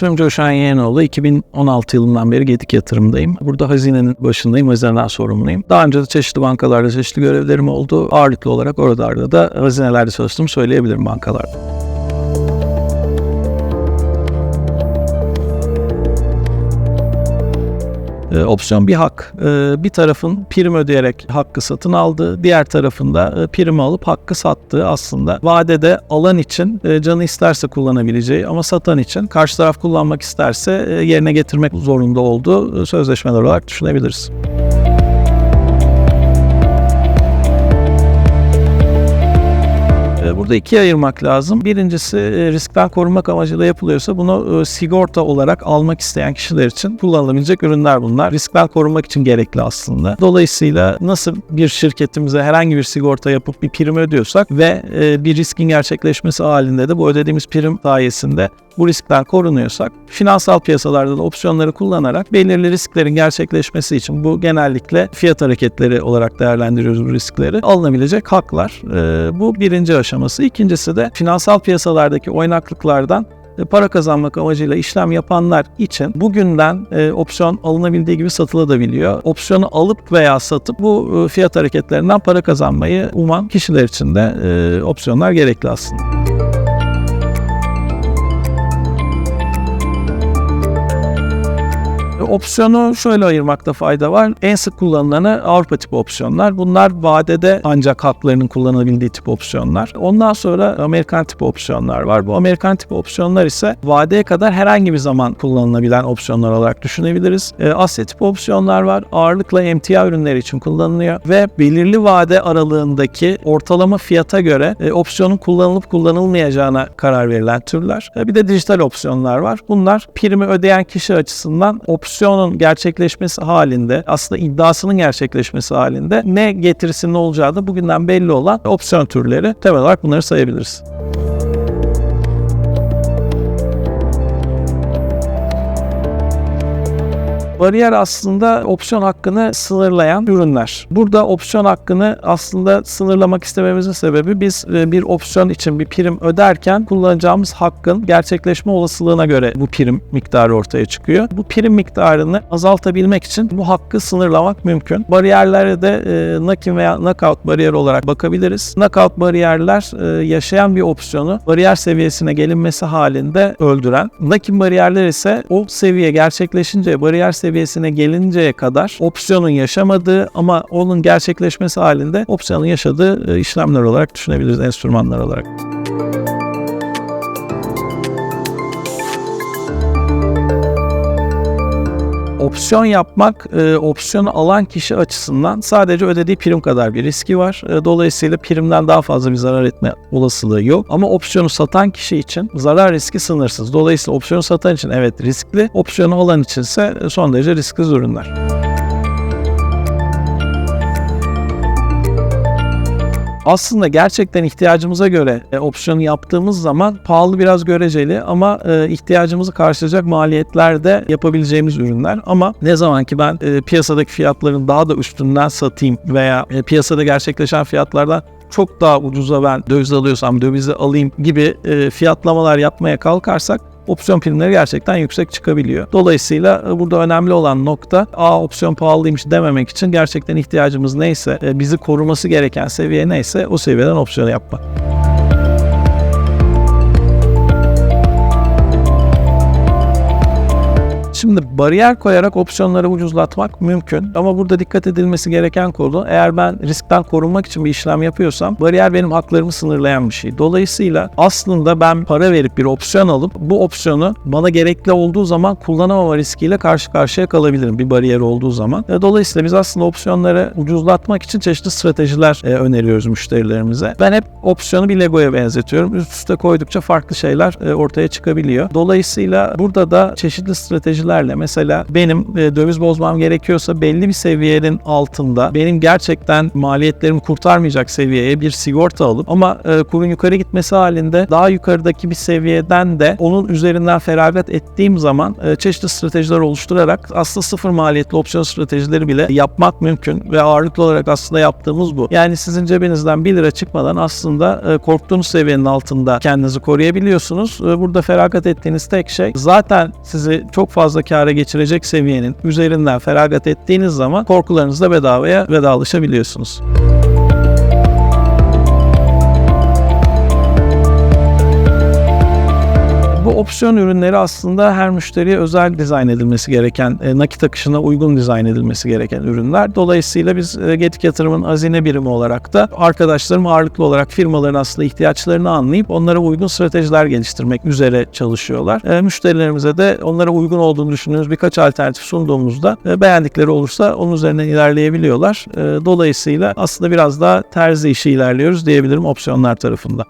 İsmim Coşan Yeğenoğlu. 2016 yılından beri Gedik Yatırım'dayım. Burada hazinenin başındayım, hazineden sorumluyum. Daha önce de çeşitli bankalarda çeşitli görevlerim oldu. Ağırlıklı olarak oralarda da hazinelerde çalıştım söyleyebilirim bankalarda. E, opsiyon bir hak. E, bir tarafın prim ödeyerek hakkı satın aldığı, diğer tarafında e, prim alıp hakkı sattığı aslında vadede alan için e, canı isterse kullanabileceği ama satan için karşı taraf kullanmak isterse e, yerine getirmek zorunda olduğu sözleşmeler olarak düşünebiliriz. Burada ikiye ayırmak lazım. Birincisi e, riskten korunmak amacıyla yapılıyorsa bunu e, sigorta olarak almak isteyen kişiler için kullanılabilecek ürünler bunlar. Riskten korunmak için gerekli aslında. Dolayısıyla nasıl bir şirketimize herhangi bir sigorta yapıp bir prim ödüyorsak ve e, bir riskin gerçekleşmesi halinde de bu ödediğimiz prim sayesinde bu riskten korunuyorsak finansal piyasalarda da opsiyonları kullanarak belirli risklerin gerçekleşmesi için bu genellikle fiyat hareketleri olarak değerlendiriyoruz bu riskleri alınabilecek haklar. Ee, bu birinci aşaması. İkincisi de finansal piyasalardaki oynaklıklardan e, para kazanmak amacıyla işlem yapanlar için bugünden e, opsiyon alınabildiği gibi satılabiliyor. Opsiyonu alıp veya satıp bu e, fiyat hareketlerinden para kazanmayı uman kişiler için de e, opsiyonlar gerekli aslında. Opsiyonu şöyle ayırmakta fayda var. En sık kullanılanı Avrupa tipi opsiyonlar. Bunlar vadede ancak haklarının kullanılabildiği tip opsiyonlar. Ondan sonra Amerikan tipi opsiyonlar var. Bu Amerikan tipi opsiyonlar ise vadeye kadar herhangi bir zaman kullanılabilen opsiyonlar olarak düşünebiliriz. E, Asya tipi opsiyonlar var. Ağırlıkla emtia ürünleri için kullanılıyor ve belirli vade aralığındaki ortalama fiyata göre e, opsiyonun kullanılıp kullanılmayacağına karar verilen türler. E, bir de dijital opsiyonlar var. Bunlar primi ödeyen kişi açısından opsiyonun gerçekleşmesi halinde aslında iddiasının gerçekleşmesi halinde ne getirisinin olacağı da bugünden belli olan opsiyon türleri. Temel olarak bunları sayabiliriz. Bariyer aslında opsiyon hakkını sınırlayan ürünler. Burada opsiyon hakkını aslında sınırlamak istememizin sebebi biz e, bir opsiyon için bir prim öderken kullanacağımız hakkın gerçekleşme olasılığına göre bu prim miktarı ortaya çıkıyor. Bu prim miktarını azaltabilmek için bu hakkı sınırlamak mümkün. Bariyerlere de e, nakin veya knockout bariyer olarak bakabiliriz. Knockout bariyerler e, yaşayan bir opsiyonu bariyer seviyesine gelinmesi halinde öldüren. Nakin bariyerler ise o seviye gerçekleşince bariyer seviyesine gelinceye kadar opsiyonun yaşamadığı ama onun gerçekleşmesi halinde opsiyonun yaşadığı e, işlemler olarak düşünebiliriz, enstrümanlar olarak. Opsiyon yapmak e, opsiyonu alan kişi açısından sadece ödediği prim kadar bir riski var. E, dolayısıyla primden daha fazla bir zarar etme olasılığı yok. Ama opsiyonu satan kişi için zarar riski sınırsız. Dolayısıyla opsiyonu satan için evet riskli, opsiyonu alan için ise son derece risksiz ürünler. Aslında gerçekten ihtiyacımıza göre e, opsiyonu yaptığımız zaman pahalı biraz göreceli ama e, ihtiyacımızı karşılayacak maliyetlerde yapabileceğimiz ürünler. Ama ne zaman ki ben e, piyasadaki fiyatların daha da üstünden satayım veya e, piyasada gerçekleşen fiyatlardan çok daha ucuza ben döviz alıyorsam dövizi alayım gibi e, fiyatlamalar yapmaya kalkarsak opsiyon primleri gerçekten yüksek çıkabiliyor. Dolayısıyla e, burada önemli olan nokta a opsiyon pahalıymış dememek için gerçekten ihtiyacımız neyse, e, bizi koruması gereken seviye neyse o seviyeden opsiyon yapmak. Şimdi bariyer koyarak opsiyonları ucuzlatmak mümkün ama burada dikkat edilmesi gereken konu eğer ben riskten korunmak için bir işlem yapıyorsam bariyer benim haklarımı sınırlayan bir şey. Dolayısıyla aslında ben para verip bir opsiyon alıp bu opsiyonu bana gerekli olduğu zaman kullanamama riskiyle karşı karşıya kalabilirim bir bariyer olduğu zaman. E, dolayısıyla biz aslında opsiyonları ucuzlatmak için çeşitli stratejiler e, öneriyoruz müşterilerimize. Ben hep opsiyonu bir Lego'ya benzetiyorum. Üst üste koydukça farklı şeyler e, ortaya çıkabiliyor. Dolayısıyla burada da çeşitli stratejiler stratejilerle mesela benim e, döviz bozmam gerekiyorsa belli bir seviyenin altında benim gerçekten maliyetlerimi kurtarmayacak seviyeye bir sigorta alıp ama e, kurun yukarı gitmesi halinde daha yukarıdaki bir seviyeden de onun üzerinden feragat ettiğim zaman e, çeşitli stratejiler oluşturarak aslında sıfır maliyetli opsiyon stratejileri bile yapmak mümkün ve ağırlıklı olarak aslında yaptığımız bu. Yani sizin cebinizden 1 lira çıkmadan aslında e, korktuğunuz seviyenin altında kendinizi koruyabiliyorsunuz. Burada feragat ettiğiniz tek şey zaten sizi çok fazla kâra geçirecek seviyenin üzerinden feragat ettiğiniz zaman korkularınızla bedavaya vedalaşabiliyorsunuz. Bu opsiyon ürünleri aslında her müşteriye özel dizayn edilmesi gereken, e, nakit akışına uygun dizayn edilmesi gereken ürünler. Dolayısıyla biz e, Getik Yatırım'ın hazine birimi olarak da arkadaşlarım ağırlıklı olarak firmaların aslında ihtiyaçlarını anlayıp onlara uygun stratejiler geliştirmek üzere çalışıyorlar. E, Müşterilerimize de onlara uygun olduğunu düşündüğümüz birkaç alternatif sunduğumuzda beğendikleri olursa onun üzerinden ilerleyebiliyorlar. Dolayısıyla aslında biraz daha terzi işi ilerliyoruz diyebilirim opsiyonlar tarafında.